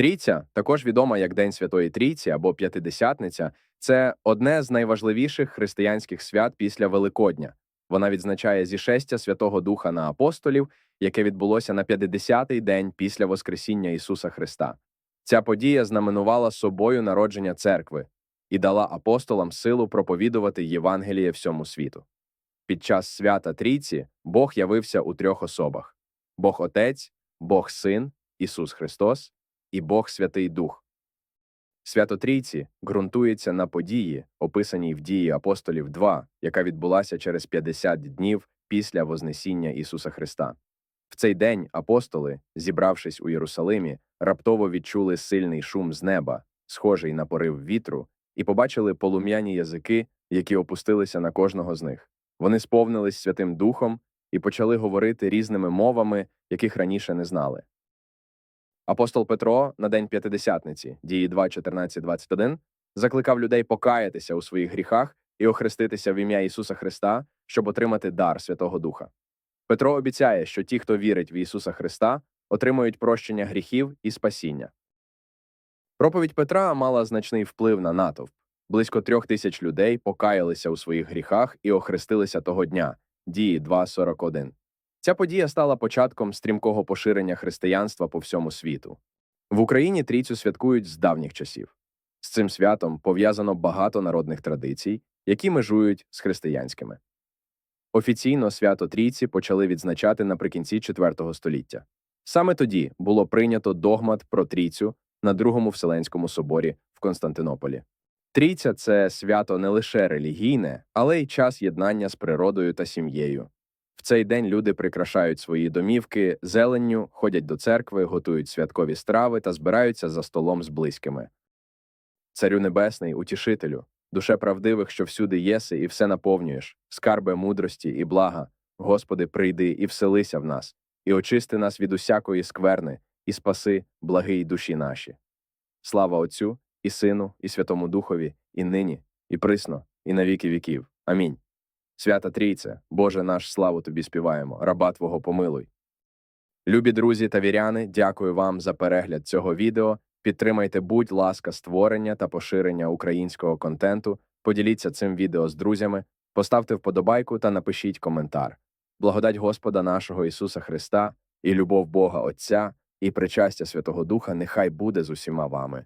Трійця, також відома як День Святої Трійці або П'ятидесятниця, це одне з найважливіших християнських свят після Великодня. Вона відзначає зішестя Святого Духа на апостолів, яке відбулося на 50-й день після Воскресіння Ісуса Христа. Ця подія знаменувала собою народження церкви і дала апостолам силу проповідувати Євангеліє всьому світу. Під час свята Трійці Бог явився у трьох особах: Бог Отець, Бог Син, Ісус Христос і Бог Святий Дух. Свято Трійці ґрунтується на події, описаній в дії апостолів 2, яка відбулася через 50 днів після Вознесіння Ісуса Христа. В цей день апостоли, зібравшись у Єрусалимі, раптово відчули сильний шум з неба, схожий на порив вітру, і побачили полум'яні язики, які опустилися на кожного з них. Вони сповнились Святим Духом і почали говорити різними мовами, яких раніше не знали. Апостол Петро на день п'ятидесятниці, дії 2, 14, 21, закликав людей покаятися у своїх гріхах і охреститися в ім'я Ісуса Христа, щоб отримати дар Святого Духа. Петро обіцяє, що ті, хто вірить в Ісуса Христа, отримують прощення гріхів і спасіння. Проповідь Петра мала значний вплив на натовп. Близько трьох тисяч людей покаялися у своїх гріхах і охрестилися того дня, дії 2.41. Ця подія стала початком стрімкого поширення християнства по всьому світу. В Україні трійцю святкують з давніх часів. З цим святом пов'язано багато народних традицій, які межують з християнськими. Офіційно свято Трійці почали відзначати наприкінці IV століття. Саме тоді було прийнято догмат про трійцю на Другому Вселенському соборі в Константинополі. Трійця це свято не лише релігійне, але й час єднання з природою та сім'єю. В цей день люди прикрашають свої домівки зеленню, ходять до церкви, готують святкові страви та збираються за столом з близькими. Царю Небесний, утішителю, душе правдивих, що всюди єси і все наповнюєш, скарбе мудрості і блага, Господи, прийди і вселися в нас, і очисти нас від усякої скверни, і спаси благий душі наші. Слава Отцю і Сину, і Святому Духові, і нині, і присно, і на віки віків. Амінь. Свята Трійце, Боже наш, славу Тобі співаємо, раба Твого помилуй. Любі друзі та віряни, дякую вам за перегляд цього відео. Підтримайте, будь ласка, створення та поширення українського контенту. Поділіться цим відео з друзями, поставте вподобайку та напишіть коментар. Благодать Господа нашого Ісуса Христа і любов Бога Отця і причастя Святого Духа нехай буде з усіма вами.